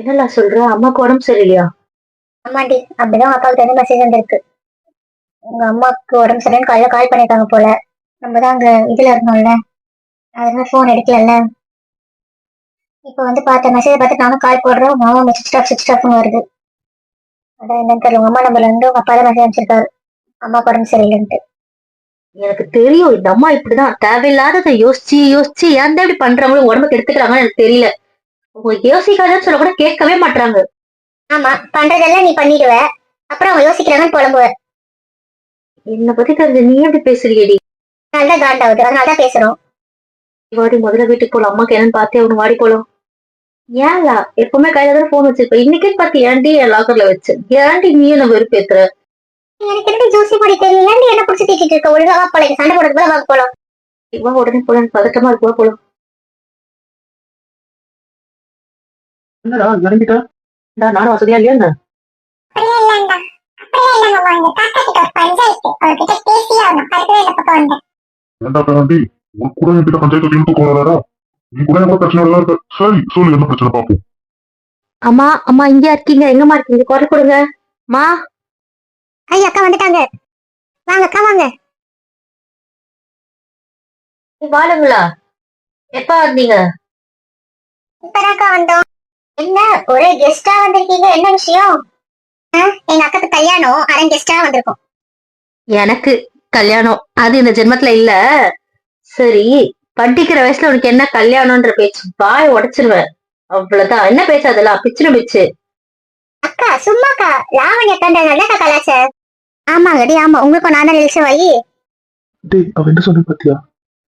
என்னலா சொல்ற? அம்மாக்கு உடம்பு சரியில்லையா? ஆமாண்டி அப்படிதான் அப்பாவுக்கு வந்து மெசேஜ் வந்திருக்கு. உங்க அம்மாவுக்கு உடம்பு சரியில்லைன்னு காலையில கால் பண்ணிருக்காங்க போல. நம்ம தான் அங்க இதுல இருந்தோம்ல. அதனால ஃபோன் எடுக்கலல்ல. இப்போ வந்து பார்த்த மெசேஜ் பார்த்து நானும் கால் போடுறேன். உங்க அம்மா சுவிச் ஆஃப் சுவிச் ஆஃப்னு வருது. அதான் என்னன்னு தெரியல. உங்க அம்மா நம்பர்ல இருந்து உங்க அப்பா தான் மெசேஜ் அனுப்பிச்சிருக்காரு. அம்மாவுக்கு உடம்பு சரியில்லைன்ட்டு. எனக்கு தெரியும். இந்த அம்மா இப்படிதான். தேவையில்லாததை யோசிச்சு யோசிச்சு ஏன் தான் இப்படி பண்றாங்களோ? உடம்புக்கு எடுத்துக்கிறாங்கன்னு எனக்கு தெரியல. உங்க யோசிக்காதன்னு சொல்ல கூட கேட்கவே மாட்டாங்க ஆமா பண்றதெல்லாம் நீ பண்ணிடுவ. அப்புறம் அவங்க யோசிக்கிறாங்கன்னு புலம்புவ. என்னை பத்தி தெரிஞ்ச நீ எப்படி பேசுறியடி தான் காண்டாவுது அதனால தான் பேசுறோம். வாடி முதல்ல வீட்டுக்கு போலாம். அம்மாக்கு என்னன்னு பார்த்தே அவனு வாடி போலாம். ஏன்லா எப்பவுமே கையில தான் போன் வச்சிருப்ப. இன்னைக்கே பார்த்து ஏன்டி என் லாக்கர்ல வச்சு? ஏன்டி நீ என்ன வெறுப்பேத்துற? எனக்கு எனக்கு ஜூசி பொடி தெரியும் ஏன்டி என்ன பிடிச்சி திட்டிட்டு இருக்க? ஒழுங்கா வா போல சண்டை போடுறது போல வா போலாம். வா உடனே போலாம். பதட்டமா இருக்கு வா போலாம். என்னடா இறங்கிட்ட? நானும் வசதியா இல்லையா என்ன ஏன்டா பேராண்டி உனக்கு கூட என்கிட்ட பஞ்சாயத்து இழுத்து போறாரா நீ கூட என்ன பிரச்சனை எல்லாம் இருக்க? சரி சொல்லு என்ன பிரச்சனை பாப்போம். அம்மா அம்மா இங்க இருக்கீங்க? எங்கம்மா இருக்கீங்க? குறை கொடுங்க. மா ஐயா அக்கா வந்துட்டாங்க. வாங்க அக்கா வாங்க. வாழுங்களா? எப்ப வந்தீங்க? இப்பதாக்கா வந்தோம். என்ன? ஒரே கெஸ்டா வந்திருக்கீங்க. என்ன விஷயம்? ஆ, எங்க அக்காக்கு கல்யாணம். அரை கெஸ்டா வந்திருக்கோம். எனக்கு கல்யாணம். அது இந்த ஜென்மத்துல இல்ல. சரி படிக்கிற வயசுல உனக்கு என்ன கல்யாணம்ன்ற பேச்சு வாய் உடைச்சிருவேன். அவ்வளவுதான். என்ன பேச்சு அதெல்லாம்? பிச்சுன்னு பிச்சு. அக்கா சும்மாக்கா. லாவண்ய கண்ட நல்லக்கா கலாச்ச ஆமாங்கடி ஆமா. உங்களுக்கும் நான் தான் நினைச்ச வை டேய் அவ என்ன சொன்ன பாத்தியா?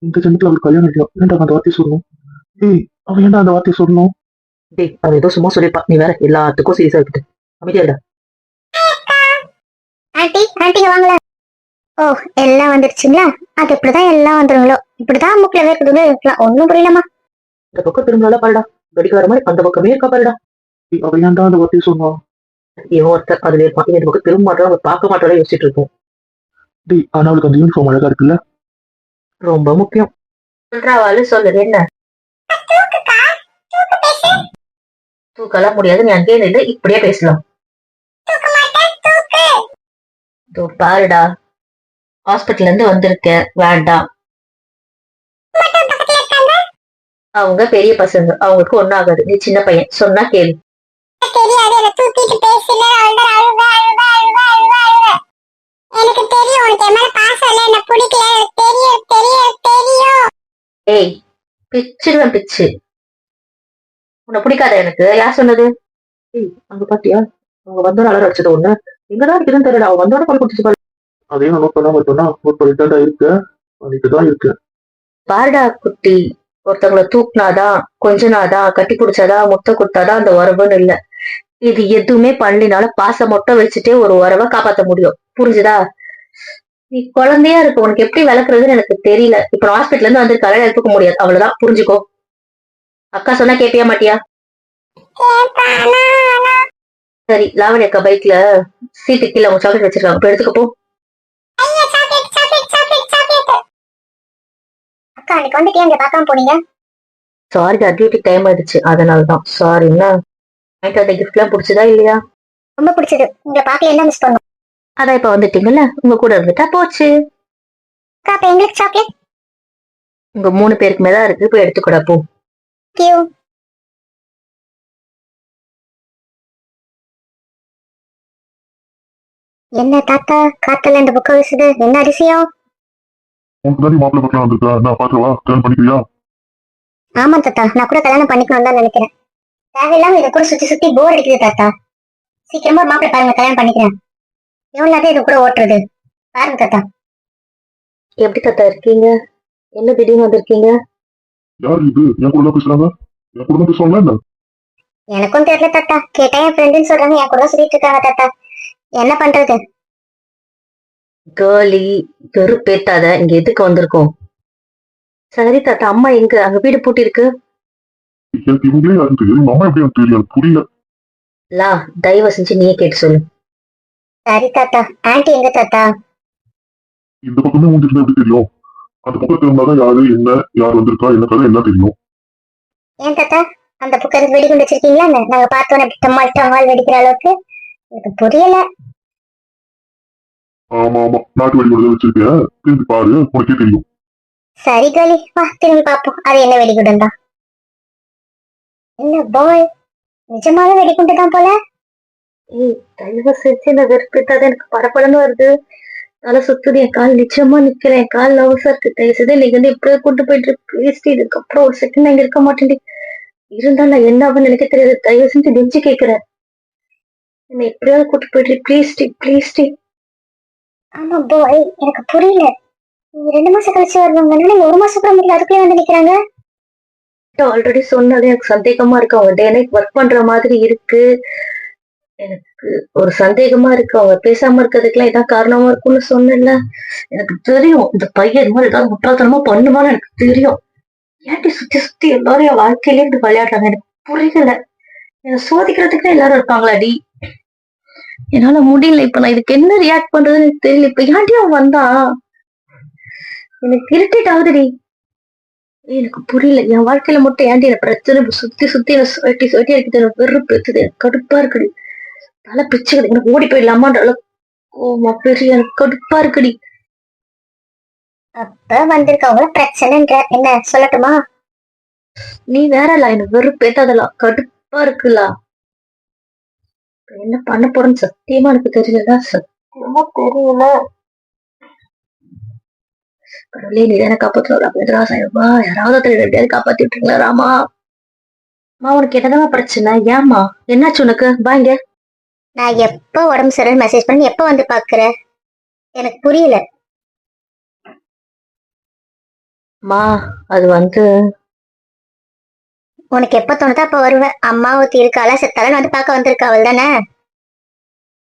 இந்த ஜென்மத்துல அவளுக்கு கல்யாணம் இல்லையா? ஏன்டா அந்த வார்த்தையை சொல்லணும்? டேய் அவன் ஏன்டா அந்த வார்த்தையை சொல்லணும்? டேய் அவ ஏதோ சும்மா சொல்லிப்பா நீ வேற எல்லாத்துக்கும் சீரியஸா இருக்குது அமைதியா இல்ல ஆண்டி ஆண்டிங்க வாங்கல ஓ எல்லாம் வந்துருச்சுங்களா? அது இப்படிதான் எல்லாம் வந்துருங்களோ? இப்படிதான் மூக்குல வேர்க்குதுன்னு இருக்கலாம். ஒண்ணும் புரியலமா இந்த பக்கம் திரும்பலாம் பாருடா. வெடிக்க வர மாதிரி அந்த பக்கமே இருக்கா பாருடா. டேய், அவ ஏன்டா அந்த வார்த்தையை சொன்னான் இவன் ஒருத்தர் அதுல இருப்பான். இந்த பக்கம் திரும்ப மாட்டோம் அவன் பார்க்க மாட்டோம் யோசிச்சுட்டு இருப்போம் டேய் ஆனா அவளுக்கு அந்த யூனிஃபார்ம் அழகா இருக்குல்ல? ரொம்ப முக்கியம். சொல்றாவாள் சொல்லுது என்ன? தூக்கலாம் முடியாது நீ அங்கேயே நின்று இப்படியே பேசலாம். இதோ பாருடா. ஹாஸ்பிட்டல்ல இருந்து வந்திருக்க. வேண்டாம். அவங்க பெரிய பசங்க. அவங்களுக்கு ஒண்ணும் ஆகாது. நீ சின்ன பையன். சொன்னா கேளு. ஏய் பிச்சிருவேன் பிச்சு. உன்னை பிடிக்காத எனக்கு. யார் சொன்னது? ஏய் அங்க பாத்தியா? அவங்க வந்தோட அலற அடிச்சது ஒண்ணு. எங்கதான் இருக்குதுன்னு தெரியல. அவன் வந்தோட பால் குடிச்சு அதையும் நான் நோட் பண்ணாம இருப்பேன்னா நோட் பண்ணிட்டு தான் இருக்கு பண்ணிட்டு தான் இருக்கு. பாருடா குட்டி ஒருத்தவங்கள தூக்குனாதான் கொஞ்சனாதான் கட்டி பிடிச்சாதான் முட்டை கொடுத்தாதான் அந்த உறவுன்னு இல்ல. இது எதுவுமே பண்ணலினாலும் பாசம் மட்டும் வச்சுட்டே ஒரு உறவை காப்பாத்த முடியும். புரிஞ்சுதா? நீ குழந்தையா இருக்கு உனக்கு எப்படி வளர்க்குறதுன்னு எனக்கு தெரியல. இப்ப ஹாஸ்பிட்டல்ல இருந்து வந்திருக்கால எடுத்துக்க முடியாது. அவ்வளவுதான். புரிஞ்சுக்கோ. அக்கா சொன்னா கேட்டியா மாட்டியா? சரி லாவணி அக்கா பைக்ல சீட்டு கீழே அவங்க சாக்லேட் வச்சிருக்காங்க. போய் எடுத்துக்க போ. அக்கா அன்னைக்கு வந்துட்டு எங்க பார்க்காம போனீங்க? சாரி டியூட்டி டைம் ஆயிடுச்சு. அதனாலதான். சாரி என்ன? வாங்கிட்டு வந்த கிஃப்ட் எல்லாம் பிடிச்சதா இல்லையா? ரொம்ப பிடிச்சது. இங்க பாக்கல என்ன மிஸ் பண்ணோம் அதான் இப்ப வந்துட்டீங்கல்ல? உங்க கூட இருந்துட்டா போச்சு. அக்கா அப்ப எங்களுக்கு சாக்லேட் உங்க மூணு பேருக்குமே தான் இருக்கு. போய் எடுத்துக்கூட போ. கியூ என்ன தாத்தா காத்துல இந்த புக்க வீசுது? என்ன அதிசயம்? உனக்கு மாப்பிள்ளை பக்கம் வந்திருக்கா. நான் பாக்குறவா கல்யாணம் பண்ணிக்கிறியா? ஆமா தாத்தா நான் கூட கல்யாணம் பண்ணிக்கணும் தான் நினைக்கிறேன். தேவையில்லாம இதை கூட சுத்தி சுத்தி போர் அடிக்குது தாத்தா. சீக்கிரமா மாப்பிள்ளை பாருங்க கல்யாணம் பண்ணிக்கிறேன். எவ்வளவு நேரம் இது கூட ஓட்டுறது. பாருங்க தாத்தா. எப்படி தாத்தா இருக்கீங்க? என்ன திடீர்னு வந்திருக்கீங்க? யார் இது? என் கூட தான் பேசுறாங்க? என் கூட தான் பேசுவாங்க என்ன? எனக்கும் தெரியல தாத்தா. கேட்டா என் ஃப்ரெண்டுன்னு சொல்றாங்க. என் கூட சொல்லிட்டு இருக்காங்க தாத்தா. என்ன பண்றது? கேர்லி வெறுப்பேத்தாத இங்க எதுக்கு வந்திருக்கோம்? சரி தாத்தா. அம்மா எங்க? அங்க வீடு பூட்டி இருக்கு எனக்கு இவங்களே யாரும் தெரியும் அம்மா எப்படி எனக்கு தெரியும் எனக்கு புரியல. லா தயவு செஞ்சு நீயே கேட்டு சொல்லு. சரி தாத்தா. ஆன்ட்டி எங்க தாத்தா? இந்த பக்கமே வந்துட்டு எப்படி தெரியும்? அந்த பக்கம் திரும்பினாதான் யாரு என்ன யார் வந்திருக்கா என்ன கதை எல்லாம் தெரியும். ஏன் தாத்தா அந்த புக்கருக்கு வெடிகுண்டு வச்சிருக்கீங்களா என்ன? நாங்க பார்த்தோன்னே அப்படி டம்மால் டம்மால் வெடிக்கிற அளவுக்கு எனக்கு புரியல. ஆமா ஆமா. நாட்டு வெடிகுண்டு வச்சிருக்கிய திரும்பி பாரு உனக்கே தெரியும். சரி கலி வா திரும்பி பாப்போம் அது என்ன வெடிகுண்டு தான். என்ன பாய்? நிஜமாவே வெடிகுண்டு தான் போல? ஏய் தயவு செஞ்சு என்ன வெறுப்பிட்டாத எனக்கு படப்படன்னு வருது. தலை சுத்துது என் கால் நிச்சயமா நிக்கிறேன் என் கால் லவசா இருக்கு. தயவு செய்து நீங்க வந்து இப்படியே கூட்டு போயிட்டு பேசிட்டு இதுக்கப்புறம் ஒரு செகண்ட் நான் இங்க இருக்க மாட்டேன் இருந்தாலும் நான் என்ன ஆகும்னு எனக்கு தெரியாது. தயவு செஞ்சு நெஞ்சு கேக்குறேன் என்னை எப்படியாவது கூட்டு போயிட்டு ப்ளீஸ் டி ப்ளீஸ் டி. ஆமா பாய் எனக்கு புரியல. நீங்க ரெண்டு மாசம் கழிச்சு வருவாங்க நீங்க ஒரு மாசம் கூட முடியல அதுக்குள்ளே வந்து நிக்கிறாங்க? ஆல்ரெடி சொன்னது எனக்கு சந்தேகமா இருக்கு. அவங்க டே நைட் ஒர்க் பண்ற மாதிரி இருக்கு. எனக்கு ஒரு சந்தேகமா இருக்கு. அவங்க பேசாம இருக்கிறதுக்கெல்லாம் இதான் காரணமா இருக்கும்னு சொன்னேன்ல. எனக்கு தெரியும். இந்த பையன் இது மாதிரி ஏதாவது முட்டாள்தனமா பண்ணுவான்னு எனக்கு தெரியும். ஏன்டி சுத்தி சுத்தி எல்லாரும் என் வாழ்க்கையிலே இப்படி விளையாடுறாங்க? எனக்கு புரியல. என்ன சோதிக்கிறதுக்கு எல்லாரும் இருக்காங்களாடி? என்னால முடியல. இப்ப நான் இதுக்கு என்ன ரியாக்ட் பண்றதுன்னு தெரியல. இப்ப ஏன்டி அவன் வந்தான் எனக்கு இரிட்டேட் ஆகுதுடி. எனக்கு புரியல. என் வாழ்க்கையில மட்டும் ஏன்டி என்ன பிரச்சனை சுத்தி சுத்தி என்ன சுவட்டி சுவட்டி இருக்குது எனக்கு வெறுப்பு இருக்குது. கடுப்பா இருக்குது தலை பிச்சுக்குது எனக்கு ஓடி போயிடலாமான்ற அளவுக்கு பெரிய எனக்கு கடுப்பா இருக்குடி. அப்ப வந்திருக்கவங்கள பிரச்சனைன்ற என்ன சொல்லட்டுமா? நீ வேறல எனக்கு வெறுப்பு ஏத்தாதலாம் கடுப்பா இருக்குல்ல என்ன பண்ண போறேன்னு சத்தியமா எனக்கு தெரியல சத்தியமா தெரியல. கடவுளே நீ தானே காப்பாற்றணும் அப்படின்றா சாயப்பா யாராவது எப்படியாவது காப்பாத்தி விட்டுருங்களா ராமா? அம்மா உனக்கு என்னதான் பிரச்சனை? ஏம்மா? என்னாச்சு உனக்கு? பாங்க நான் எப்ப உடம்பு சரியில்லை மெசேஜ் பண்ணி எப்ப வந்து பாக்குற? எனக்கு புரியல. அம்மா அது வந்து உனக்கு எப்ப தோணுதோ அப்ப வருவேன். அம்மா ஒருத்தி இருக்காளா செத்தாலும் வந்து பார்க்க வந்திருக்கா அவள் தானே?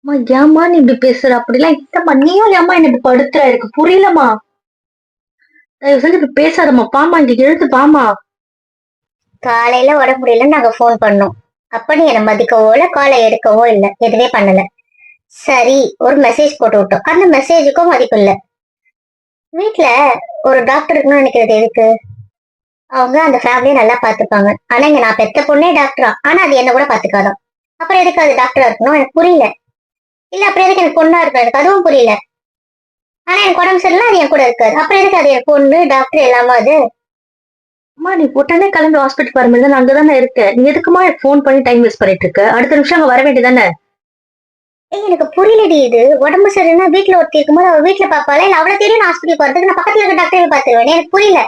அம்மா ஏம்மா நீ இப்படி பேசுற? அப்படிலாம் இல்லம்மா நீயும் ஏம்மா என்ன இப்படி படுத்துற? எனக்கு புரியலம்மா. தயவு செஞ்சு இப்படி பேசாதம்மா. பாமா இங்க எழுத்து பாமா காலையில உடம்பு முடியல நாங்க ஃபோன் பண்ணோம். அப்ப நீ என்னை மதிக்கவோ இல்ல காலை எடுக்கவோ இல்ல எதுவுமே பண்ணல. சரி ஒரு மெசேஜ் போட்டு விட்டோம். அந்த மெசேஜுக்கும் மதிப்பு இல்ல. வீட்டில் ஒரு டாக்டர் இருக்கணும்னு நினைக்கிறது எதுக்கு? அவங்க அந்த ஃபேமிலியை நல்லா பாத்துப்பாங்க ஆனா இங்க நான் பெத்த பொண்ணே டாக்டரா ஆனா அது என்ன கூட பாத்துக்காதான் அப்புறம் எதுக்கு அது டாக்டரா இருக்கணும்? எனக்கு புரியல. இல்ல அப்புறம் எதுக்கு எனக்கு பொண்ணா இருக்கணும்? எனக்கு அதுவும் புரியல. ஆனா எனக்கு உடம்பு சரியில்லை அது என் கூட இருக்காது. அப்புறம் எதுக்கு அது என் பொண்ணு டாக்டர் எல்லாமே அது? அம்மா நீ உடனே கிளம்பி ஹாஸ்பிட்டல் வர மாதிரி நான் அங்கதானே இருக்கேன். நீ எதுக்குமா ஃபோன் பண்ணி டைம் வேஸ்ட் பண்ணிட்டு இருக்க அடுத்த நிமிஷம் அங்க வர வேண்டியதானே ஏய் எனக்கு புரியலடி இது. உடம்பு சரியில்லைன்னா வீட்ல ஒருத்தி இருக்கும்போது அவ வீட்ல பாப்பாளா? இல்ல அவளை தேடி நான் ஹாஸ்பிட்டல் போறதுக்கு நான் பக்கத்துல இருக்க டாக்டரை பாத்துருவேன் எனக்கு புரியல.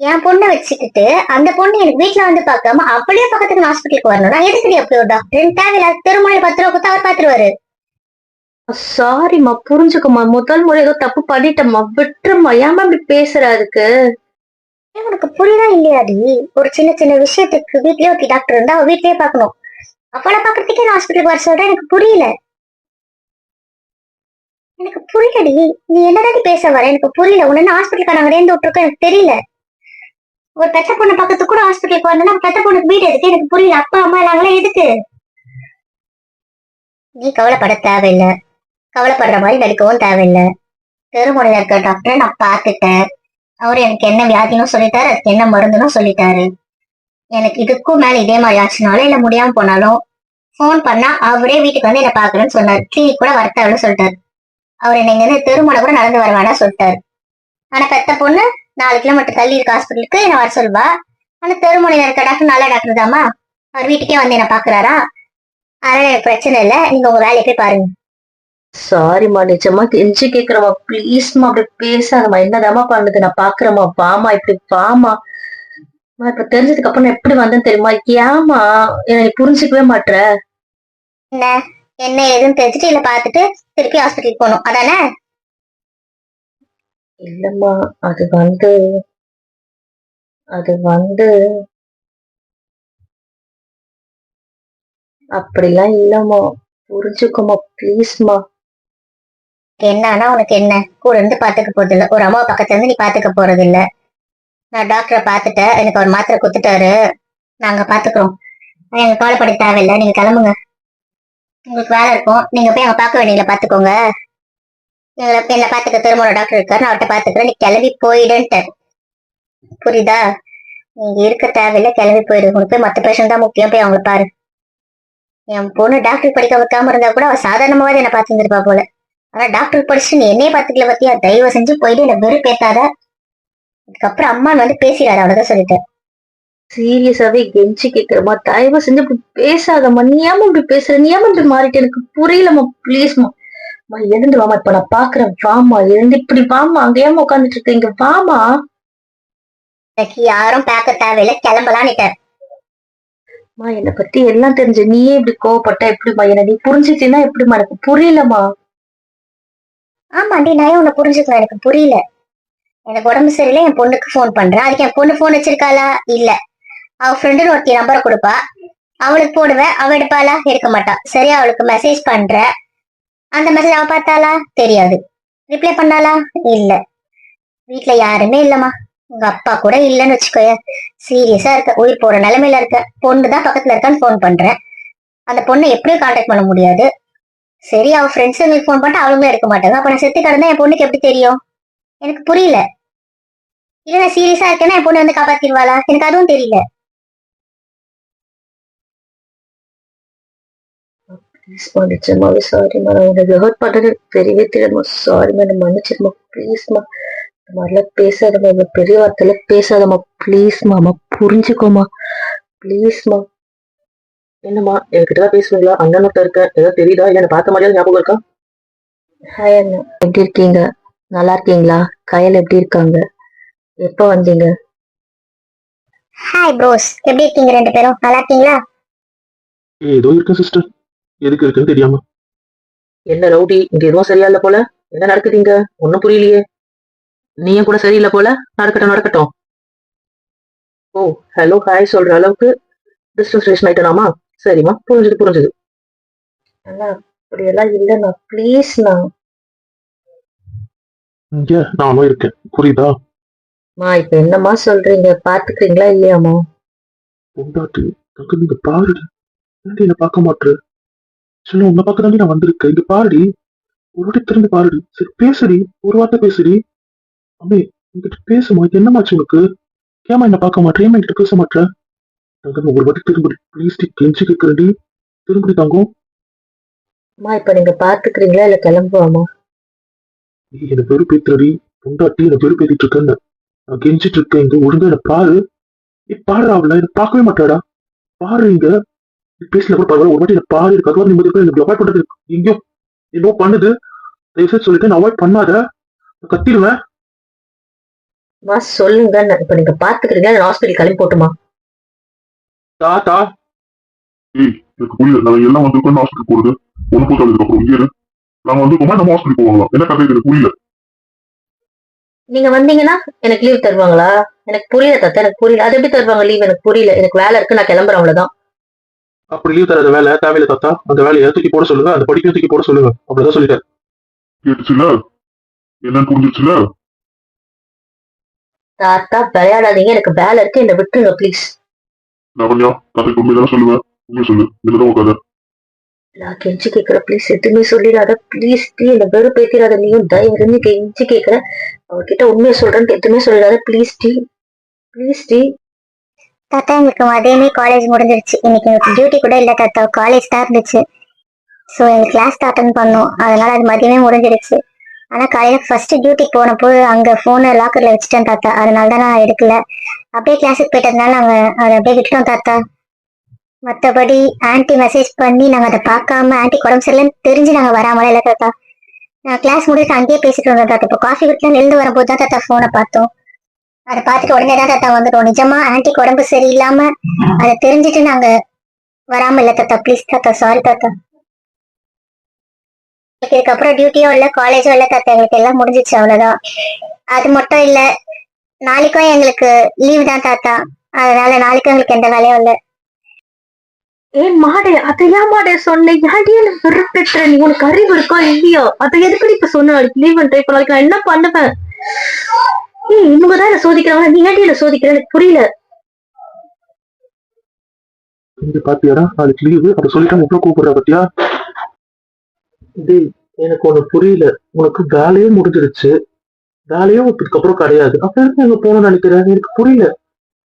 என் பொண்ணை வச்சுக்கிட்டு அந்த பொண்ணு எனக்கு வீட்ல வந்து பார்க்காம அப்படியே பக்கத்துக்கு ஹாஸ்பிட்டலுக்கு வரணும் நான் எதுக்கு அப்படி ஒரு டாக்டர் தேவையில்லாத தெருமுனையில பத்து ரூபா கொடுத்து அவர் பாத்துருவாரு சாரிம்மா புரிஞ்சுக்கம்மா. முதல் முறை ஏதோ தப்பு பண்ணிட்டம்மா. விட்டுருமா ஏமா இப்படி பேசுற அதுக்கு? உனக்கு புரியுதா இல்லையாடி ஒரு சின்ன சின்ன விஷயத்துக்கு வீட்லயே ஒரு டாக்டர் இருந்தா அவ வீட்லயே பார்க்கணும். அவளை பாக்குறதுக்கே நான் ஹாஸ்பிட்டலுக்கு வர சொல்றேன். எனக்கு புரியல. எனக்கு புரியலடி நீ என்னடாடி பேச வர? எனக்கு புரியல. உன்ன ஹாஸ்பிட்டலுக்கு நாங்க ரேந்து விட்டுருக்கோம்? எனக்கு தெரியல. ஒரு பெத்த பொண்ணு பக்கத்து கூட ஹாஸ்பிட்டலுக்கு வந்தா பெத்த பொண்ணுக்கு வீடு எதுக்கு? எனக்கு புரியல. அப்பா அம்மா நாங்களே எதுக்கு? நீ கவலைப்பட தேவையில்லை. கவலைப்படுற மாதிரி நடிக்கவும் தேவையில்லை. தெருமுனையில இருக்க டாக்டரை நான் பார்த்துட்டேன். அவர் எனக்கு என்ன வியாதினும் சொல்லிட்டாரு அதுக்கு என்ன மருந்துனும் சொல்லிட்டாரு. எனக்கு இதுக்கும் மேல இதே மாதிரி ஆச்சுனாலும் இல்ல முடியாம போனாலும் ஃபோன் பண்ணா அவரே வீட்டுக்கு வந்து என்ன பாக்குறேன்னு சொன்னார். கிளினிக் கூட வரத்தாவன்னு சொல்லிட்டாரு. அவர் என்ன இங்க இருந்து திருமண கூட நடந்து வர வேணாம் சொல்லிட்டாரு. ஆனா பெத்த பொண்ணு நாலு கிலோமீட்டர் தள்ளி இருக்க ஹாஸ்பிட்டலுக்கு என்ன வர சொல்வா ஆனா தெருமுனையில இருக்க டாக்டர் நல்ல டாக்டர் தாமா அவர் வீட்டுக்கே வந்து என்ன பாக்குறாரா அதனால எனக்கு பிரச்சனை இல்லை. நீங்க உங்க வேலையை போய் பாருங்க. சாரிம்மா நிஜமா கெஞ்சி கேக்குறமா ப்ளீஸ்மா அப்படி பேசாதம்மா. என்னதாம்மா பண்ணுது? நான் பாக்குறேம்மா. வாமா இப்படி வாமா இப்ப தெரிஞ்சதுக்கு அப்புறம் நான் எப்படி வந்தேன்னு தெரியுமா? ஏமா என்னை புரிஞ்சுக்கவே மாட்ற? என்ன? என்ன ஏதுன்னு தெரிஞ்சுட்டு இல்ல பாத்துட்டு திருப்பி ஹாஸ்பிட்டலுக்கு போகணும். அதானே? இல்லம்மா அது வந்து அது வந்து அப்படிலாம் இல்லம்மா. புரிஞ்சுக்கோமா ப்ளீஸ்மா என்னன்னா உனக்கு என்ன? கூட இருந்து பாத்துக்க போறது இல்ல ஒரு அம்மா பக்கத்துல இருந்து நீ பாத்துக்க போறது இல்ல நான் டாக்டரை பார்த்துட்டேன். எனக்கு அவர் மாத்திரை கொடுத்துட்டாரு. நாங்க பாத்துக்கிறோம். எங்க கவலைப்பட தேவையில்லை. நீங்க கிளம்புங்க. உங்களுக்கு வேலை இருக்கும். நீங்க போய் அவங்க பார்க்க வேண்டியல பாத்துக்கோங்க. எங்களை என்ன பாத்துக்க. திருமண டாக்டர் இருக்காரு. நான் அவர்கிட்ட பாத்துக்கிறேன். நீ கிளம்பி போயிடுன்ட்டேன். புரியுதா? நீங்க இருக்க தேவையில்ல. கிளம்பி போயிடு உனக்கு போய் மத்த பேஷண்ட் தான் முக்கியம். போய் அவங்கள பாரு. என் பொண்ணு டாக்டர் படிக்க வைக்காம இருந்தா கூட அவ சாதாரணமாவது என்ன பார்த்துருப்பா போல. ஆனா டாக்டர் படிச்சு நீ என்னைய பாத்துக்கல பத்தியா? தயவு செஞ்சு போயிட்டு என்ன வெறும் பேசாத அதுக்கப்புறம் அம்மா வந்து பேசிடாத அவ்வளவுதான் சொல்லிட்டேன் சீரியஸாவே கெஞ்சி கேக்குறமா தயவு செஞ்சு இப்படி பேசாதம்மா நீ ஏமா இப்படி பேசுற? நீ ஏமா இப்படி மாறிட்டு? எனக்கு புரியலம்மா ப்ளீஸ்மா மா. எழுந்து வாமா இப்ப நான் பாக்குறேன். வாமா எழுந்து இப்படி வாமா அங்க ஏமா உட்காந்துட்டு இருக்க? இங்க வாமா எனக்கு யாரும் பார்க்க தேவையில்ல கிளம்பலான்னுட்டேன் மா என்னை பத்தி எல்லாம் தெரிஞ்சு நீயே இப்படி கோவப்பட்ட எப்படிமா என்ன நீ புரிஞ்சுட்டீன்னா எப்படிமா எனக்கு புரியலமா ஆமாண்டி நான் ஏன் உன்னை புரிஞ்சுக்கலாம் எனக்கு புரியல. எனக்கு உடம்பு சரியில்லை என் பொண்ணுக்கு ஃபோன் பண்றேன். அதுக்கு என் பொண்ணு ஃபோன் வச்சிருக்காளா? இல்ல. அவ ஃப்ரெண்டுன்னு ஒருத்தி நம்பரை கொடுப்பா. அவளுக்கு போடுவேன் அவ எடுப்பாளா? எடுக்க மாட்டா. சரியா அவளுக்கு மெசேஜ் பண்ற அந்த மெசேஜ் அவ பார்த்தாளா? தெரியாது. ரிப்ளை பண்ணாளா? இல்ல. வீட்டுல யாருமே இல்லம்மா. உங்க அப்பா கூட இல்லைன்னு வச்சுக்கோய. சீரியஸா இருக்க. உயிர் போற நிலைமையில இருக்க. பொண்ணு தான் பக்கத்துல இருக்கான்னு ஃபோன் பண்றேன். அந்த பொண்ணை எப்படியும் கான்டாக்ட் பண்ண முடியாது. சரி அவ ஃப்ரெண்ட்ஸ் எங்களுக்கு ஃபோன் பண்ணிட்டு அவளுமே எடுக்க மாட்டாங்க. அப்ப நான் செத்து கிடந்தா என் பொண்ணுக்கு எப்படி தெரியும்? எனக்கு புரியல. இல்ல நான் சீரியஸா இருக்கேன்னா என் பொண்ணு வந்து காப்பாத்திடுவாளா? எனக்கு அதுவும் தெரியல. ப்ளீஸ்மா நிச்சயமாவே சாரிம்மா நான் உங்களுக்கு ஹர்ட் பண்றது தெரியவே தெரியாதுமா. சாரிம்மா என்ன மன்னிச்சிருமா ப்ளீஸ்மா இந்த மாதிரிலாம் பேசாதம்மா. இவ்வளோ பெரிய வார்த்தையில பேசாதம்மா. ப்ளீஸ்மாம்மா புரிஞ்சுக்கோமா ப்ளீஸ்மா என்னம்மா என்கிட்ட தான் பேசுவீங்களா அண்ணன்கிட்ட இருக்கேன். ஏதாவது தெரியுதா? இல்ல பார்த்த மாதிரியாவது ஞாபகம் இருக்கா? ஹாய் அண்ணா. எப்படி இருக்கீங்க? நல்லா இருக்கீங்களா? கையில் எப்படி இருக்காங்க? எப்போ வந்தீங்க? ஹாய் ப்ரோஸ் எப்படி இருக்கீங்க ரெண்டு பேரும்? நல்லா இருக்கீங்களா? ஏதோ இருக்கேன் சிஸ்டர் எதுக்கு இருக்குன்னு தெரியாம. என்ன ரவுடி? இங்க எதுவும் சரியா இல்ல போல. என்ன நடக்குதுங்க ஒன்னும் புரியலையே. நீயும் கூட சரியில்லை போல? நடக்கட்டும் நடக்கட்டும். ஓ ஹலோ ஹாய் சொல்ற அளவுக்கு டிஸ்டன்ஸ் ஆயிட்டனாமா சரிம்மா புரிஞ்சுது புரிஞ்சுது. அண்ணா அப்படியெல்லாம் இல்லைண்ணா ப்ளீஸ்ண்ணா இங்க நானும் இருக்கேன் புரியுதா? மா இப்போ என்னம்மா சொல்றீங்க பாத்துக்கிறீங்களா இல்லையாம்மா? பொண்டாட்டி அங்க நீங்க பாருடி ஏன்டி என்ன பார்க்க மாட்டுற சொல்ல உன்னை பார்க்க தாண்டி நான் வந்திருக்கேன் இங்க பாருடி ஒரு வாட்டி திரும்பி பாருடி சரி பேசுடி ஒரு வார்த்தை பேசுடி. அம்மே என்கிட்ட பேசுமா இது என்னமாச்சு உனக்கு? ஏமா என்ன பார்க்க மாட்டேன் ஏமா என்கிட்ட பேச மாட்டேன் தங்கம் ஒரு வாட்டி திரும்பி ப்ளீஸ் கெஞ்சி கேட்கறேன்டி திரும்பி தங்கம். அம்மா இப்போ நீங்க பாத்துக்கிறீங்களா இல்ல கிளம்புவாமா? நீ என்ன பெரு பேத்துறடி பொண்டாட்டி என்ன பெரு பேத்திட்டு இருக்கேன்னு. நான் கெஞ்சிட்டு இருக்கேன். இங்க ஒழுங்கா என்ன பாரு. நீ பாடுறா அவள. என்ன பார்க்கவே மாட்டாடா. பாரு இங்க. பேசல கூட பரவாயில்ல. ஒரு வாட்டி என்ன பாரு. எனக்கு அதுவா நிம்மதி இருக்கா? எனக்கு அவாய்ட் பண்றது எங்கேயோ என்னவோ பண்ணுது. தயவு செய்து சொல்லிட்டு அவாய்ட் பண்ணாத. நான் கத்திடுவேன். சொல்லுங்க. இப்போ நீங்க பாத்துக்கிறீங்களா? இல்ல ஹாஸ்பிட்டல் கிளம்பி போட்டுமா? தாத்தா ஏய் எனக்கு புரியல. நாங்க எல்லாம் வந்திருக்கோம் ஹாஸ்பிட்டல் போறது. ஒண்ணு போட்டு வந்ததுக்கு அப்புறம் இங்கே. நாங்க வந்திருக்கோமா நம்ம ஹாஸ்பிட்டல் போவாங்களா என்ன கதை எனக்கு புரியல. நீங்க வந்தீங்கன்னா எனக்கு லீவ் தருவாங்களா? எனக்கு புரியல தாத்தா எனக்கு புரியல. அது எப்படி தருவாங்க லீவ் எனக்கு புரியல. எனக்கு வேலை இருக்கு. நான் கிளம்புறேன் அவ்வளவுதான். அப்படி லீவ் தராத வேலை தேவையில்ல தாத்தா. அந்த வேலையை தூக்கி போட சொல்லுங்க. அந்த படிப்பையும் தூக்கி போட சொல்லுங்க. அப்படிதான் சொல்லிட்டேன். கேட்டுச்சுல? என்னன்னு புரிஞ்சிச்சுல தாத்தா விளையாடாதீங்க. எனக்கு வேலை இருக்கு. என்ன விட்டுருங்க ப்ளீஸ் லவண்யா கதைக்கு உண்மைதானே சொல்லுவேன் உண்மை சொல்லு. என்னதான் உன் கதை நான் கெஞ்சி கேட்கற ப்ளீஸ் எதுவுமே சொல்லிடாத. ப்ளீஸ் டி என்ன வெறும் பேத்திடாத நீயும் தயவு இருந்து கெஞ்சி கேட்கற அவகிட்ட உண்மையை சொல்றேன்னு எதுவுமே சொல்லிடாத. ப்ளீஸ் டி. ப்ளீஸ் டி. தாத்தா எங்களுக்கு மதியமே காலேஜ் முடிஞ்சிருச்சு. இன்னைக்கு எங்களுக்கு டியூட்டி கூட இல்ல தாத்தா. காலேஜ் தான் இருந்துச்சு. ஸோ எங்களுக்கு கிளாஸ் அட்டன் பண்ணோம் அதனால அது மதியமே முடிஞ்சிருச்சு. ஆனா காலையில ஃபர்ஸ்ட் டியூட்டிக்கு போனப்போ அங்க போனை லாக்கர்ல வச்சுட்டேன் தாத்தா. அதனால தான் நான் எடுக்கல. அப்படியே கிளாஸுக்கு போயிட்டதுனால நாங்கள் அதை அப்படியே விட்டுட்டோம் தாத்தா. மற்றபடி ஆன்ட்டி மெசேஜ் பண்ணி நாங்கள் அதை பார்க்காம ஆன்ட்டி உடம்பு சரியில்லைன்னு தெரிஞ்சு நாங்கள் வராமல இல்லை தாத்தா. நான் கிளாஸ் முடிச்சு அங்கேயே பேசிட்டு இருந்தோம் தாத்தா. இப்போ காஃபி குடிக்கலாம் எழுந்து வரும்போது தான் தாத்தா ஃபோனை பார்த்தோம். அதை பார்த்துட்டு உடனே தான் தாத்தா வந்துட்டோம். நிஜமா ஆன்ட்டி உடம்பு சரியில்லாம அதை தெரிஞ்சுட்டு நாங்கள் வராம இல்லை தாத்தா. ப்ளீஸ் தாத்தா. சாரி தாத்தா. இதுக்கப்புறம் டியூட்டியோ இல்லை காலேஜோ இல்லை தாத்தா. எங்களுக்கு எல்லாம் முடிஞ்சிச்சு அவ்வளோதான் அது மட்டும் இல்லை நாளைக்கும் எங்களுக்கு லீவ் தான் தாத்தா. அதனால நாளைக்கும் எங்களுக்கு எந்த வேலையும் இல்ல. ஏ மாடே அதை ஏன் மாடே சொன்னேன் ஏன்டி என்ன வெறுப்பெற்ற நீ உனக்கு அறிவு இருக்கா இல்லையோ? அதை எதுக்கு இப்ப சொன்ன? நாளைக்கு லீவ் ட்ரை பண்ண நாளைக்கு நான் என்ன பண்ணுவேன்? ஏய் இவங்க தான் என்ன சோதிக்கிறாங்க. நீ ஏன்டி என்ன சோதிக்கிற? எனக்கு புரியல. இங்க பாத்தியாடா? நாளைக்கு லீவு அப்ப சொல்லிட்டு முட்டை கூப்பிடுற பத்தியா? டேய் எனக்கு ஒண்ணு புரியல. உனக்கு வேலையே முடிஞ்சிருச்சு. வேலையும் இதுக்கப்புறம் கிடையாது. அப்ப இருக்கு எங்க போகணும்னு நினைக்கிறேன் எனக்கு புரியல.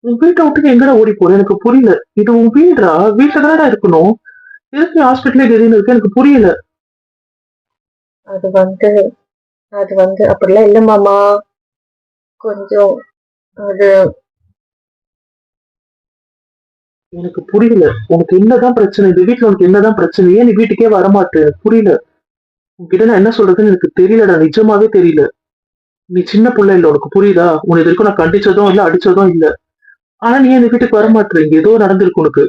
உன் வீட்டை விட்டு எங்கடா ஓடி போற எனக்கு புரியல. இது உன் வீடுடா வீட்டுல தானடா இருக்கணும்? எதுக்கு ஹாஸ்பிட்டலே திடீர்னு இருக்கு? எனக்கு புரியல. அது வந்து அது வந்து அப்படிலாம் இல்ல மாமா. கொஞ்சம் அது எனக்கு புரியல. உனக்கு என்னதான் பிரச்சனை? இந்த வீட்டுல உனக்கு என்னதான் பிரச்சனை? ஏன் நீ வீட்டுக்கே வரமாட்டே? எனக்கு புரியல. உன்கிட்ட நான் என்ன சொல்றதுன்னு எனக்கு தெரியலடா. நிஜமாவே தெரியல. நீ சின்ன பிள்ளை இல்லை உனக்கு புரியுதா? உன்னை இது வரைக்கும் நான் கண்டிச்சதும் இல்ல அடிச்சதும் இல்ல. ஆனா நீ இந்த வீட்டுக்கு வரமாட்டே இங்க ஏதோ நடந்திருக்கு உனக்கு.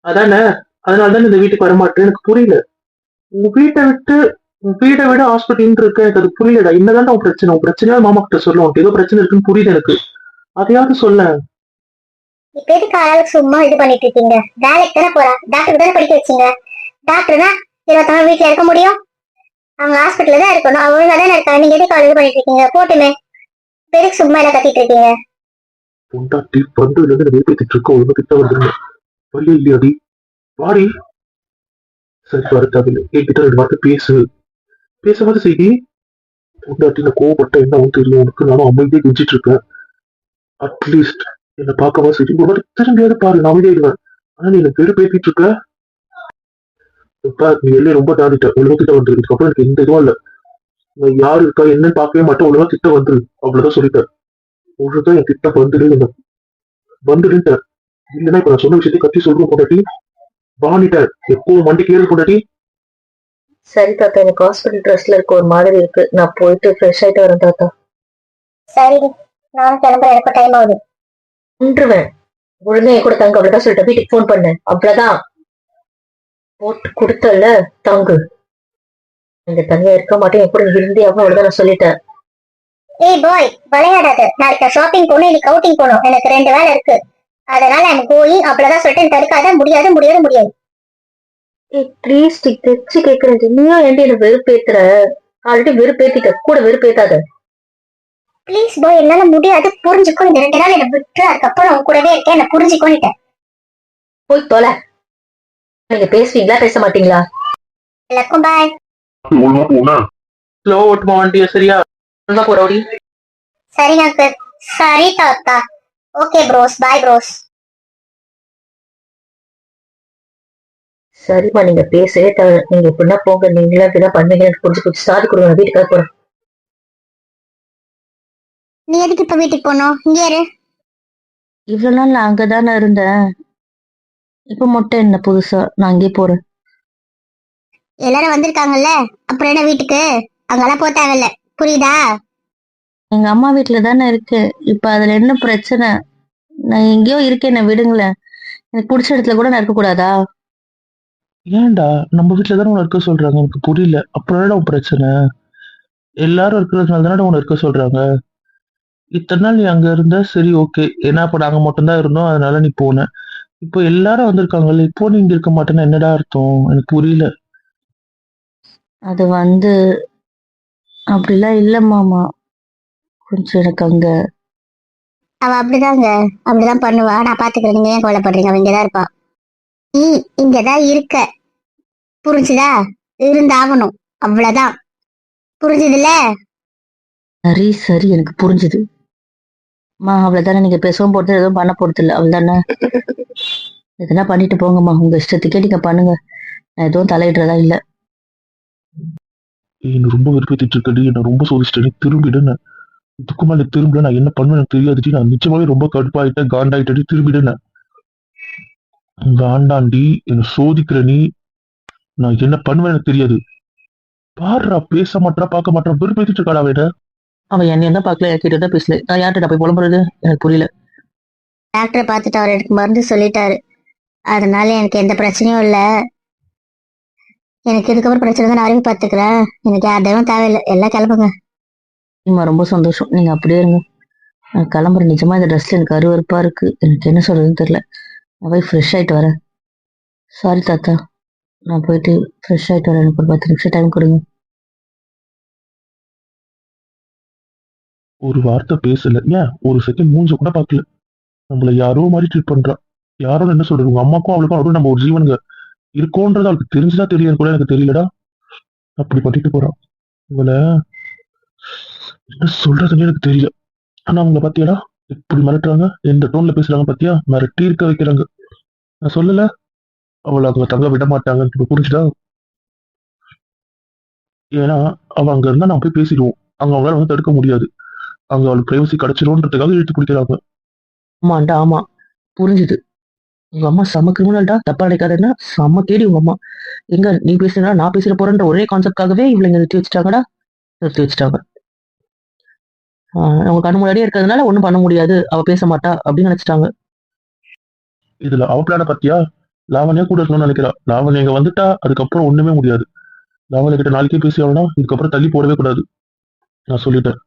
அதானே? அதனாலதான் இந்த வீட்டுக்கு வரமாட்டேன் எனக்கு புரியல. உன் வீட்டை விட்டு உன் வீடை விட ஹாஸ்பிட்டல் இருக்கு எனக்கு அது புரியலடா. என்னதான் உன் பிரச்சனை? உன் பிரச்சனையா மாமா கிட்ட சொல்ல. உனக்கு ஏதோ பிரச்சனை இருக்குன்னு புரியுது எனக்கு. அதையாவது சொல்ல இப்ப எதுக்கு ஆளாளுக்கு சும்மா இது பண்ணிட்டு இருக்கீங்க. வேலைக்கு தானே போறா? டாக்டர் தானே படிக்க வச்சீங்க? டாக்டர்னா இருபத்தி வீட்டுல இருக்க முடியும்? அவங்க ஹாஸ்பிட்டல் தான் இருக்கணும். அவங்க தான் இருக்காங்க நீங்க எதுக்கு அவளை இது பண்ணிட்டு இருக்கீங்க? போட்டுமே. பெருக்கு சும்மா எல்லாம் கத்திட்டு இருக்கீங்க? பொண்டாட்டி பந்துல இருந்து வேப்பிட்டு இருக்க? ஒழுங்கு கிட்ட வந்துருங்க வழி இல்லையாடி வாடி. சரி வர என்கிட்ட ரெண்டு வார்த்தை பேசு. பேசாமது செய்தி. பொண்டாட்டி நான் கோவப்பட்ட ஒன்று தெரியும் உனக்கு நானும் அமைதியே கெஞ்சிட்டு இருக்கேன் அட்லீஸ்ட் என்ன பார்க்கவா சரி ஒரு வாட்டி திரும்பியாவது பாரு. நான் அமைதியாடுவேன் ஆனா நீ என்ன வெறும் பேசிட்டு இருக்க. நீ எல்லையை ரொம்ப தாண்டிட்ட ஒழுங்கா கிட்ட வந்துரு. இதுக்கப்புறம் எனக்கு எந்த இதுவும் இல்ல. நான் யாரு இருக்கா என்னன்னு பார்க்கவே மாட்டேன். ஒழுங்கா கிட்ட வந்துரு. அவ்வளவுதான் சொல்லிட்டேன் ஒழுங்கா என் கிட்ட வந்துடு என்ன? வந்துடுன்ட்டேன் இல்லைன்னா இப்ப நான் சொன்ன விஷயத்தை கத்தி சொல்றேன் பொண்டாட்டி. வாணிட்டேன் எப்பவும் வண்டிக்கு ஏறு பொண்டாட்டி? சரி தாத்தா. எனக்கு ஹாஸ்பிட்டல் ட்ரெஸ்ல இருக்க ஒரு மாதிரி இருக்கு. நான் போயிட்டு ஃப்ரெஷ் ஆயிட்டு வரேன் தாத்தா. சரி நானும் கிளம்புறேன். எனக்கு டைம் ஆகுது. நின்றுவேன். ஒழுங்கா கூட தங்க அவ்வளவுதான் சொல்லிட்டேன். வீட்டுக்கு ஃபோன் பண்ணு அவ்வளவுதான். போட்டு கொடுத்தல தங்கு. இந்த தனியா இருக்க மாட்டேன். என் கூட இருந்தே அவ்வளவுதான் நான் சொல்லிட்டேன். ஏய் பாய் விளையாடாத. நாளைக்கு ஷாப்பிங் போகணும் இன்னைக்கு அவுட்டிங் போகணும். எனக்கு ரெண்டு வேலை இருக்கு. அதனால ஐம் கோயிங் அவ்வளவுதான் சொல்லிட்டு தடுக்காத. முடியாது முடியாது முடியாது. ஏய் ப்ளீஸ் தெச்சு கேக்குறேன் நீயும் ஏன்டி என்ன வெறுப்பேத்துற? ஆல்ரெடி வெறுப்பேத்திட்ட. கூட வெறுப்பேத்தாத. ப்ளீஸ் பாய் என்னால முடியாது. புரிஞ்சுக்கோ. இந்த ரெண்டு நாள் என்ன விட்டு அதுக்கப்புறம் உன் கூடவே இருக்கேன். என்ன புரிஞ்சுக்கோன்னுட்டேன். போய் தொலை. நீங்க பேசுவீங்களா பேச மாட்டீங்களா? எல்லாருக்கும் பாய் ஒழுங்கா போனேன் ஸ்லோ ஓட்டுமா வண்டியா சரியா ஒழுங்கா போறோடி சரிங்க அங்கிள் சரி தாத்தா. ஓகே ப்ரோஸ் பாய் ப்ரோஸ் சரிம்மா நீங்க பேசவே தேவை நீங்க எப்படின்னா போங்க. நீங்களே அப்படிதான் பண்ணுவீங்க. எனக்கு புரிஞ்சு போச்சு. சாதி கொடுங்க. நான் வீட்டுக்காக போறேன். நீ எதுக்கு இப்ப வீட்டுக்கு போகணும்? இங்கே இரு. இவ்வளவு நாள் நான் அங்கதானே இருந்தேன். இப்ப மட்டும் என்ன புதுசா? நான் அங்கே போறேன். எல்லாரும் வந்திருக்காங்கல்ல? அப்புறம் என்ன வீட்டுக்கு? அங்கெல்லாம் போக தேவையில்ல. புரியுதா? எங்க அம்மா வீட்டுல தானே இருக்கு. இப்ப அதுல என்ன பிரச்சனை? நான் எங்கேயோ இருக்கேன். என்ன விடுங்களேன். எனக்கு பிடிச்ச இடத்துல கூட நான் இருக்க கூடாதா ஏன்டா? நம்ம வீட்டுல தானே உன இருக்க சொல்றாங்க. எனக்கு புரியல. அப்புறம் என்னடா உன் பிரச்சனை? எல்லாரும் இருக்கிறதுனால தானே உன இருக்க சொல்றாங்க. இத்தனை நாள் நீ அங்க இருந்த சரி ஓகே ஏன்னா அப்ப நாங்க மட்டும்தான் இருந்தோம். அதனால நீ போன. இப்போ எல்லாரும் வந்திருக்காங்கல்ல இப்போ நீ இங்க இருக்க மாட்டேன்னா என்னடா அர்த்தம்? எனக்கு புரியல. அது வந்து அப்படிலாம் இல்ல மாமா. கொஞ்சம் எனக்கு அங்க அவ அப்படிதாங்க. அப்படிதான் பண்ணுவா. நான் பாத்துக்கிறேன். நீங்க ஏன் கவலைப்படுறீங்க அவ இங்கதான் இருப்பா. நீ இங்கதான் இருக்க. புரிஞ்சுதா? இருந்தாகணும். அவ்வளவுதான். புரிஞ்சுதுல சரி சரி. எனக்கு புரிஞ்சுது. மா அவ்வளவுதானே. நீங்க பேசவும் போறது எதுவும் பண்ண போறது இல்ல அவ்வளவுதானே? எதுனா பண்ணிட்டு போங்கம்மா. உங்க இஷ்டத்துக்கே நீங்க பண்ணுங்க. நான் எதுவும் தலையிடுறதா இல்ல. என்ன ரொம்ப வெறுப்பேத்திட்டு இருக்கடி என்ன ரொம்ப சோதிச்சிட்டேன் திரும்பிடுன்னு இதுக்கு மேல திரும்ப நான் என்ன பண்ணுவேன் எனக்கு தெரியாதுடி நான் நிச்சயமாவே ரொம்ப கடுப்பாயிட்டேன் காண்டாயிட்டடி திரும்பிடுன்னு காண்டாண்டி என்ன? சோதிக்கிற நீ நான் என்ன பண்ணுவேன் எனக்கு தெரியாது. பாருடா பேச மாட்டா பார்க்க மாட்டான் வெறுப்பேத்திட்டு இருக்காடா அவட அவன் என்ன என்ன பார்க்கல என்கிட்ட தான் பேசல. நான் யார்கிட்ட போய் புலம்புறது? எனக்கு புரியல. டாக்டரை பார்த்துட்டு அவர் எனக்கு மருந்து சொல்லிட்டாரு. அதனால எனக்கு எந்த பிரச்சனையும் இல்ல. எனக்கு இதுக்கப்புறம் பிரச்சனை தான் நான் அறிவு பார்த்துக்கிறேன். எனக்கு யார் தெய்வம் தேவையில்லை. எல்லாம் கிளம்புங்க. இம்மா ரொம்ப சந்தோஷம். நீங்க அப்படியே இருங்க. நான் கிளம்புறேன். நிஜமா இந்த ட்ரெஸ்ல எனக்கு அருவருப்பா இருக்கு. எனக்கு என்ன சொல்றதுன்னு தெரியல. நான் போய் ஃப்ரெஷ் ஆயிட்டு வரேன். சாரி தாத்தா. நான் போயிட்டு ஃப்ரெஷ் ஆயிட்டு வரேன். எனக்கு ஒரு பத்து நிமிஷம் டைம் கொடுங்க. ஒரு வார்த்தை பேசல ஏன் ஒரு செகண்ட் மூஞ்ச கூட பார்க்கல. நம்மள யாரோ மாதிரி ட்ரீட் பண்றா. யாரும் என்ன சொல்றது? உங்க அம்மாக்கும் அவளுக்கும் அவளும் நம்ம ஒரு ஜீவனுங்க இருக்கோன்றது அவளுக்கு தெரிஞ்சுதா தெரியும் கூட எனக்கு தெரியலடா. அப்படி பண்ணிட்டு போறான் இவள என்ன சொல்றதுன்னு எனக்கு தெரியல. ஆனா அவங்கள பாத்தியாடா? இப்படி மிரட்டுறாங்க. எந்த டோன்ல பேசுறாங்க பாத்தியா? மிரட்டி இருக்க வைக்கிறாங்க. நான் சொல்லல. அவளை அவங்க தங்க விட மாட்டாங்கன்னு புரிஞ்சுதா? ஏன்னா அவ அங்க இருந்தா நான் போய் பேசிடுவோம். அங்க அவங்களால வந்து தடுக்க முடியாது. அங்க அவளுக்கு பிரைவசி கிடைச்சிரும்ன்றதுக்காக இழுத்து குடிக்கிறாங்க. ஆமாண்டா ஆமா. புரிஞ்சுது. உங்க அம்மா செம்ம கிரிமினல்டா தப்பா நினைக்காதுன்னா செம்ம கேடி உங்க அம்மா. எங்க நீ பேசுனா நான் பேசிட போறேன்ற ஒரே கான்செப்ட்காகவே இவளுங்க நிறுத்தி வச்சுட்டாங்கடா? நிறுத்தி வச்சுட்டாங்க. அவங்க கண்ணு முன்னாடியே இருக்கிறதுனால ஒண்ணும் பண்ண முடியாது. அவ பேச மாட்டா அப்படின்னு நினைச்சிட்டாங்க. இதுல அவ பிளான பாத்தியா? லாவண்யா கூட இருக்கணும்னு நினைக்கிறா. லாவண்யா இங்க வந்துட்டா அதுக்கப்புறம் ஒண்ணுமே முடியாது. லாவண்யா கிட்ட நாளைக்கே பேசி ஆகணும்னா இதுக்கப்புறம் தள்ளி போடவே கூடாது. நான் சொல்லிட்டேன்.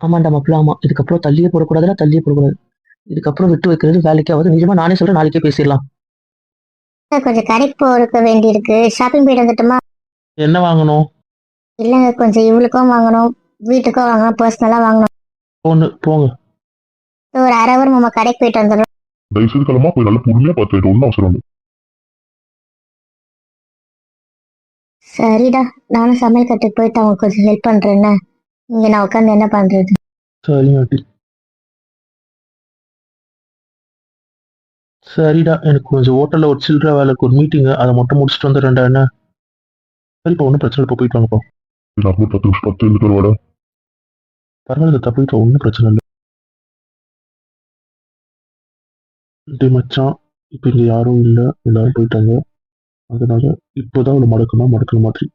ஆமாண்டா மாப்பிள்ள ஆமா. இதுக்கப்புறம் தள்ளியே போடக்கூடாதுன்னா தள்ளியே போடக்கூடாது. இதுக்கப்புறம் விட்டு வைக்கிறது வேலைக்கு ஆகுது நிஜமா நானே சொல்றேன் நாளைக்கே பேசிடலாம். கொஞ்சம் கடைக்கு போறதுக்கு வேண்டி இருக்கு ஷாப்பிங் போயிட்டு வந்துட்டுமா? என்ன வாங்கணும்? இல்லைங்க கொஞ்சம் இவளுக்கும் வாங்கணும். வீட்டுக்கும் வாங்கணும் பர்சனலா வாங்கணும். ஒண்ணு போங்க. ஒரு அரை ஹவர் மாமா கடைக்கு போயிட்டு வந்துடும் தயவுசெய்து கிளம்பா போய் நல்லா பொறுமையா பார்த்துட்டு ஒன்றும் அவசரம் இல்லை. சரிடா நானும் சமையல் கட்டுக்கு போயிட்டு அவங்க கொஞ்சம் ஹெல்ப் பண்றேன்னு இங்க நான் உட்காந்து என்ன பண்றது? சரிங்க சரிடா எனக்கு கொஞ்சம் ஹோட்டல்ல ஒரு சில்லற வேலைக்கு ஒரு மீட்டிங் அதை மட்டும் முடிச்சுட்டு வந்துடுறேன்டா என்ன? சரிப்பா ஒன்றும் பிரச்சனை இல்லை போயிட்டு வாங்கப்பா நான் பத்து நிமிஷம் பத்து இருந்துட்டு வருவாடா பரவாயில்ல தப்பிட்டு ஒன்றும் பிரச்சனை இல்லை. டேய் மச்சான் இப்போ இங்க யாரும் இல்லை எல்லாரும் போயிட்டாங்க. அதனால இப்போதான் அவளை மடக்கணும் மடக்கிற மாதிரி.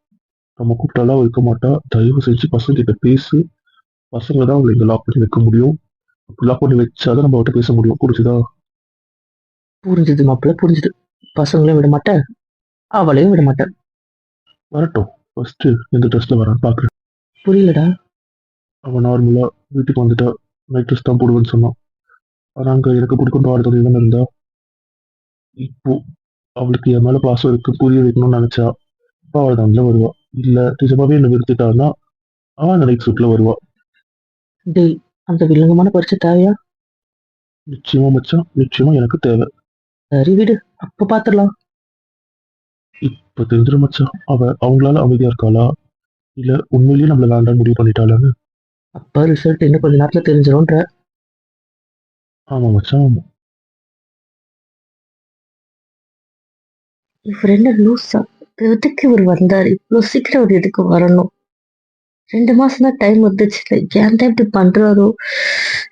நம்ம கூப்பிட்டாலாம் வைக்க மாட்டா. தயவு செஞ்சு பசங்க கிட்ட பேசு. பசங்க தான் அவளை இங்க லாக் பண்ணி வைக்க முடியும். லாக் பண்ணி வச்சாதான் நம்ம அவட்ட பேச முடியும். புரிஞ்சுதா? புரிஞ்சுது மாப்பிள்ள புரிஞ்சுது. பசங்களையும் விட மாட்டேன். அவளையும் விட மாட்டேன். வரட்டும். ஃபர்ஸ்ட் எந்த ட்ரெஸ்ல வரான்னு பாக்குறேன். புரியலடா. அவன் நார்மலா வீட்டுக்கு வந்துட்டா நைட் ட்ரெஸ் தான் போடுவேன்னு சொன்னான். ஆனா அங்க எனக்கு பிடிக்கும் ஆடுறது தானே இருந்தா. இப்போ அவளுக்கு என் மேல பாசம் இருக்கு புரிய வைக்கணும்னு நினைச்சா தான் வருவா. இல்ல நிஜமாவே என்ன விருத்துட்டான்னா அவன் நைட் சூட்ல வருவா. டேய் அந்த வில்லங்கமான பரிசு தேவையா? நிச்சயமா மச்சான் நிச்சயமா எனக்கு தேவை. சரி விடு அப்ப பாத்துடலாம். இப்ப தெரிஞ்சிடும் மச்சான். அவ அவங்களால அமைதியா இருக்காளா? இல்ல உண்மையிலேயே நம்மள வேண்டாம் முடிவு பண்ணிட்டாளான்னு? அப்ப ரிசல்ட் இன்னும் கொஞ்ச நேரத்துல தெரிஞ்சிடும்ன்ற. ஆமா மச்சான் ஆமா. இவர் என்ன லூஸா எதுக்கு இவர் வந்தாரு? இவ்வளவு சீக்கிரம் அவர் எதுக்கு வரணும்? ரெண்டு மாசம் தான் டைம் வந்துச்சு. ஏன் தான் இப்படி பண்றாரோ?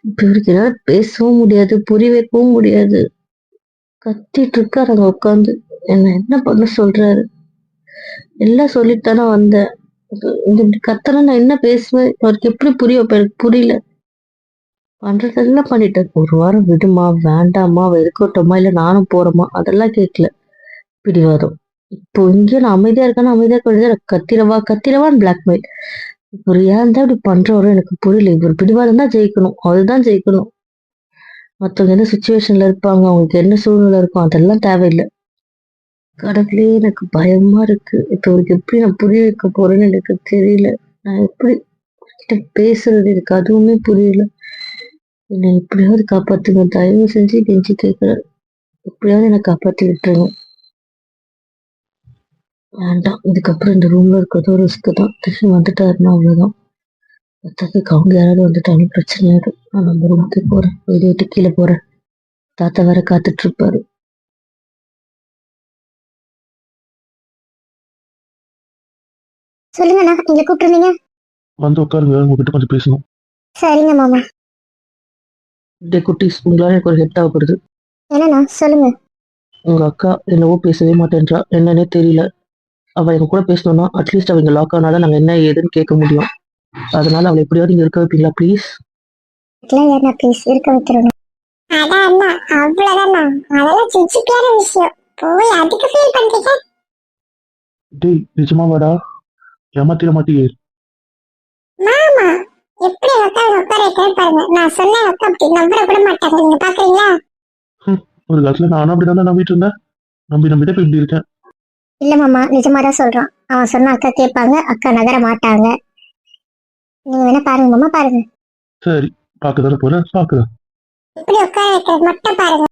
இப்ப இவருக்கு ஏதாவது பேசவும் முடியாது புரிய வைக்கவும் முடியாது. கத்திட்டு இருக்காரு அங்க உட்காந்து என்ன என்ன பண்ண சொல்றாரு? எல்லாம் சொல்லிட்டு தானே வந்தேன். இது- இந்த இப்படி நான் என்ன பேசுவேன்? அவருக்கு எப்படி புரிய எனக்கு புரியல. பண்றதெல்லாம் பண்ணிட்டேன் ஒரு வாரம் விடுமா? வேண்டாமா? அவ இருக்கட்டுமா? இல்ல நானும் போறோமா? அதெல்லாம் கேட்கல. பிடிவாதம் இப்போ இங்கே நான் அமைதியா இருக்கான? அமைதியா இருக்க கத்திரவா? கத்திரவான்னு பிளாக்மெயில் இவர் ஏன் தான் இப்படி பண்றவரும் எனக்கு புரியல. இவர் பிடிவாதம் தான் ஜெயிக்கணும். அதுதான் ஜெயிக்கணும். மற்றவங்க என்ன சுச்சுவேஷன்ல இருப்பாங்க அவங்களுக்கு என்ன சூழ்நிலை இருக்கும் அதெல்லாம் தேவையில்லை. கடவுளே எனக்கு பயமா இருக்கு. இப்போ அவருக்கு எப்படி நான் புரிய வைக்க போறேன்னு எனக்கு தெரியல. நான் எப்படி கிட்ட பேசுறது எனக்கு அதுவுமே புரியல. என்னை எப்படியாவது காப்பாத்துங்க. தயவு செஞ்சு கெஞ்சி கேட்கிறேன் எப்படியாவது என்னை காப்பாத்தி விட்டுருங்க. வேண்டாம். இதுக்கப்புறம் இந்த ரூம்ல இருக்கிறது ரிஸ்க்கு தான். திரும்பி வந்துட்டாருன்னா அவ்வளவுதான். மத்ததுக்கு அவங்க யாராவது வந்துட்டாலும் பிரச்சனையாயிடும் நான் நம்ம ரூமுக்கு போறேன். வெளியிட்டு கீழே போறேன். தாத்தா வேற காத்துட்டு இருப்பாரு சொல்லுங்கண்ணா நீங்க கூப்பிட்டுருந்தீங்க? வந்து உட்காருங்க உங்ககிட்ட கொஞ்சம் பேசணும். சரிங்க மாமா. டே குட்டீஸ் உங்களால எனக்கு ஒரு ஹெட் ஆகப்படுது என்னண்ணா சொல்லுங்க. உங்க அக்கா என்னவோ பேசவே மாட்டேன்றா. என்னன்னே தெரியல. அவ எங்க கூட பேசணும்னா அட்லீஸ்ட் அவங்க லாக் ஆனாதான் நாங்க என்ன ஏதுன்னு கேட்க முடியும். அதனால அவளை எப்படியாவது இங்க இருக்க வைப்பீங்களா ப்ளீஸ் ப்ளீஸ் இருக்க வைக்கிறோம் அதான் அண்ணா அவ்வளவுதாண்ணா அதெல்லாம் சிச்சிக்கான விஷயம். போய் அதுக்கு ஃபீல் பண்றீங்க. டேய் நிஜமா வாடா. ஏமாத்திர மாட்டியே. மாமா எப்படி உட்கார உட்கார வைக்கிறேன் பாருங்க. நான் சொன்ன அக்கா அப்படி நம்புற கூட மாட்டாங்க. நீங்க பாக்குறீங்களா? ஒரு காலத்துல நானும் அப்படிதான் நம்பிட்டு இருந்தேன். நம்பி நம்பிட்டு இப்ப இப்படி இருக்கேன். இல்ல மாமா நிஜமா தான் சொல்றான். அவன் சொன்ன அக்கா கேட்பாங்க அக்கா நகர மாட்டாங்க. நீங்க வேணா பாருங்க மாமா பாருங்க. சரி பார்க்க தானே போறேன்? பாக்குறேன் எப்படி உட்கார வைக்கிறது மட்டும் பாருங்க.